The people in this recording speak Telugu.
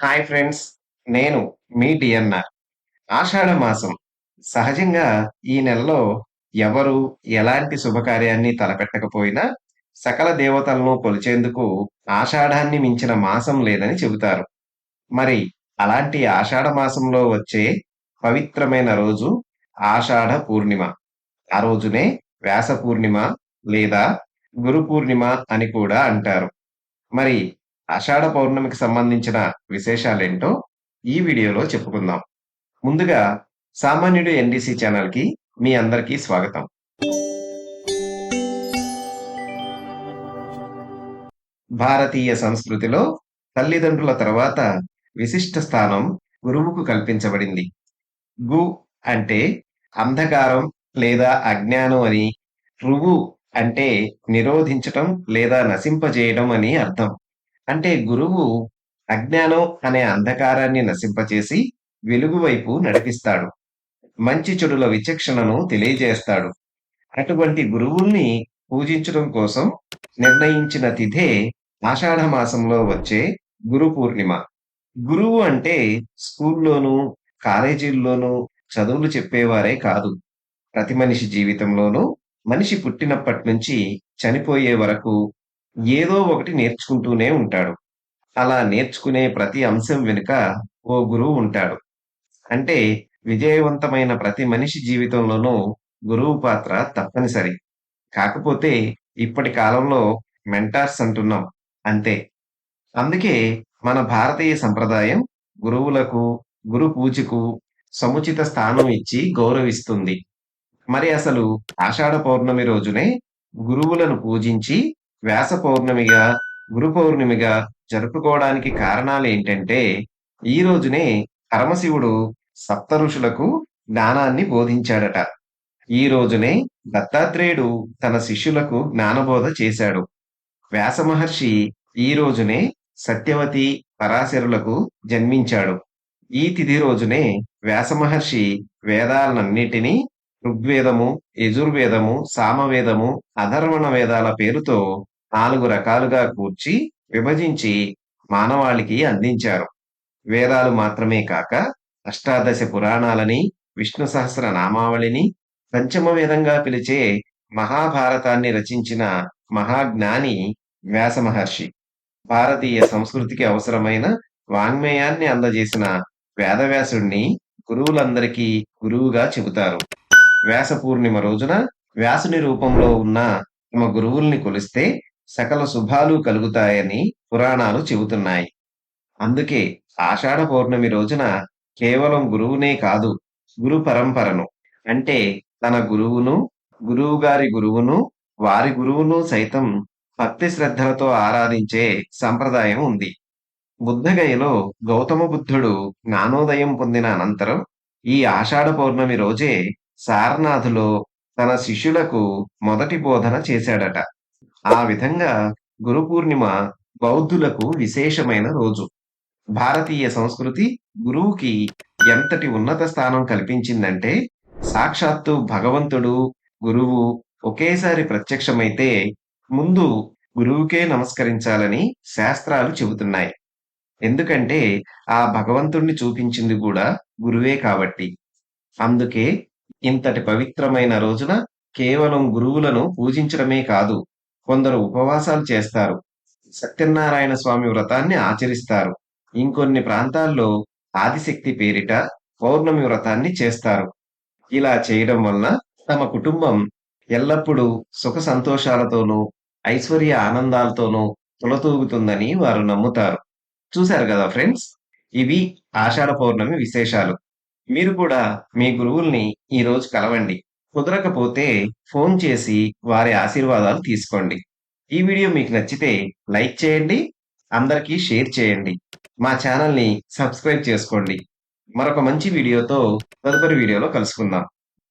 హాయ్ ఫ్రెండ్స్ నేను మీ డిఎన్ఆర్. ఆషాఢ మాసం. సహజంగా ఈ నెలలో ఎవరు ఎలాంటి శుభకార్యాన్ని తలపెట్టకపోయినా సకల దేవతలను కొలిచేందుకు ఆషాఢాన్ని మించిన మాసం లేదని చెబుతారు. మరి అలాంటి ఆషాఢ మాసంలో వచ్చే పవిత్రమైన రోజు ఆషాఢ పూర్ణిమ. ఆ రోజునే వ్యాస పూర్ణిమ లేదా గురు పూర్ణిమ అని కూడా అంటారు. మరి ఆషాఢ పౌర్ణమికి సంబంధించిన విశేషాలేంటో ఈ వీడియోలో చెప్పుకుందాం. ముందుగా సామాన్యుడు ఎన్డీసీ ఛానల్కి మీ అందరికీ స్వాగతం. భారతీయ సంస్కృతిలో తల్లిదండ్రుల తర్వాత విశిష్ట స్థానం గురువుకు కల్పించబడింది. గు అంటే అంధకారం లేదా అజ్ఞానం అని రువు అంటే నిరోధించటం లేదా నశింపజేయడం అని అర్థం. అంటే గురువు అజ్ఞానం అనే అంధకారాన్ని నశింపచేసి వెలుగు వైపు నడిపిస్తాడు. మంచి చెడుల విచక్షణను తెలియజేస్తాడు. అటువంటి గురువుల్ని పూజించడం కోసం నిర్ణయించిన తిథే ఆషాఢ మాసంలో వచ్చే గురు పూర్ణిమ. గురువు అంటే స్కూల్లోనూ కాలేజీల్లోనూ చదువులు చెప్పేవారే కాదు. ప్రతి మనిషి జీవితంలోనూ మనిషి పుట్టినప్పటి నుంచి చనిపోయే వరకు ఏదో ఒకటి నేర్చుకుంటూనే ఉంటాడు. అలా నేర్చుకునే ప్రతి అంశం వెనుక ఓ గురువు ఉంటాడు. అంటే విజయవంతమైన ప్రతి మనిషి జీవితంలోనూ గురువు పాత్ర తప్పనిసరి. కాకపోతే ఇప్పటి కాలంలో మెంటార్స్ అంటున్నాం. అంతే. అందుకే మన భారతీయ సంప్రదాయం గురువులకు గురు పూజకు సముచిత స్థానం ఇచ్చి గౌరవిస్తుంది. మరి అసలు ఆషాఢ పౌర్ణమి రోజునే గురువులను పూజించి వ్యాస పౌర్ణమిగా గురు పౌర్ణమిగా జరుపుకోవడానికి కారణాలు ఏంటంటే ఈ రోజునే పరమశివుడు సప్త ఋషులకు జ్ఞానాన్ని బోధించాడట. ఈ రోజునే దత్తాత్రేయుడు తన శిష్యులకు జ్ఞానబోధ చేశాడు. వ్యాస మహర్షి ఈ రోజునే సత్యవతి పరాశరులకు జన్మించాడు. ఈ తిథి రోజునే వ్యాస మహర్షి వేదాలన్నిటినీ ఋగ్వేదము యజుర్వేదము సామవేదము అధర్వణ వేదాల పేరుతో నాలుగు రకాలుగా కూర్చి విభజించి మానవాళికి అందించారు. వేదాలు మాత్రమే కాక అష్టాదశ పురాణాలని విష్ణు సహస్ర నామావళిని పంచమ వేదంగా పిలిచే మహాభారతాన్ని రచించిన మహాజ్ఞాని వ్యాస మహర్షి. భారతీయ సంస్కృతికి అవసరమైన వాంగ్మేయాన్ని అందజేసిన వేదవ్యాసుణ్ణి గురువులందరికీ గురువుగా చెబుతారు. వ్యాస పూర్ణిమ రోజున వ్యాసుని రూపంలో ఉన్న తమ గురువుల్ని కొలిస్తే సకల శుభాలు కలుగుతాయని పురాణాలు చెబుతున్నాయి. అందుకే ఆషాఢ పౌర్ణమి రోజున కేవలం గురువునే కాదు గురు పరంపరను అంటే తన గురువును గురువు గారి గురువును వారి గురువును సైతం భక్తి శ్రద్ధలతో ఆరాధించే సంప్రదాయం ఉంది. బుద్ధగయలో గౌతమ బుద్ధుడు జ్ఞానోదయం పొందిన అనంతరం ఈ ఆషాఢ పౌర్ణమి రోజే సారనాథులో తన శిష్యులకు మొదటి బోధన చేశాడట. ఆ విధంగా గురు పూర్ణిమ బౌద్ధులకు విశేషమైన రోజు. భారతీయ సంస్కృతి గురువుకి ఎంతటి ఉన్నత స్థానం కల్పించిందంటే సాక్షాత్తు భగవంతుడు గురువు ఒకేసారి ప్రత్యక్షమైతే ముందు గురువుకే నమస్కరించాలని శాస్త్రాలు చెబుతున్నాయి. ఎందుకంటే ఆ భగవంతుణ్ణి చూపించింది కూడా గురువే కాబట్టి. అందుకే ఇంతటి పవిత్రమైన రోజున కేవలం గురువులను పూజించడమే కాదు కొందరు ఉపవాసాలు చేస్తారు. సత్యనారాయణ స్వామి వ్రతాన్ని ఆచరిస్తారు. ఇంకొన్ని ప్రాంతాల్లో ఆదిశక్తి పేరిట పౌర్ణమి వ్రతాన్ని చేస్తారు. ఇలా చేయడం వలన తమ కుటుంబం ఎల్లప్పుడూ సుఖ సంతోషాలతోనూ ఐశ్వర్య ఆనందాలతోనూ తులతూగుతుందని వారు నమ్ముతారు. చూశారు కదా ఫ్రెండ్స్? ఇవి ఆషాఢ పౌర్ణమి విశేషాలు. మీరు కూడా మీ గురువుల్ని ఈ రోజు కలవండి. కుదరకపోతే ఫోన్ చేసి వారి ఆశీర్వాదాలు తీసుకోండి. ఈ వీడియో మీకు నచ్చితే లైక్ చేయండి అందరికీ షేర్ చేయండి. మా ఛానల్ని సబ్స్క్రైబ్ చేసుకోండి. మరొక మంచి వీడియోతో తదుపరి వీడియోలో కలుసుకుందాం.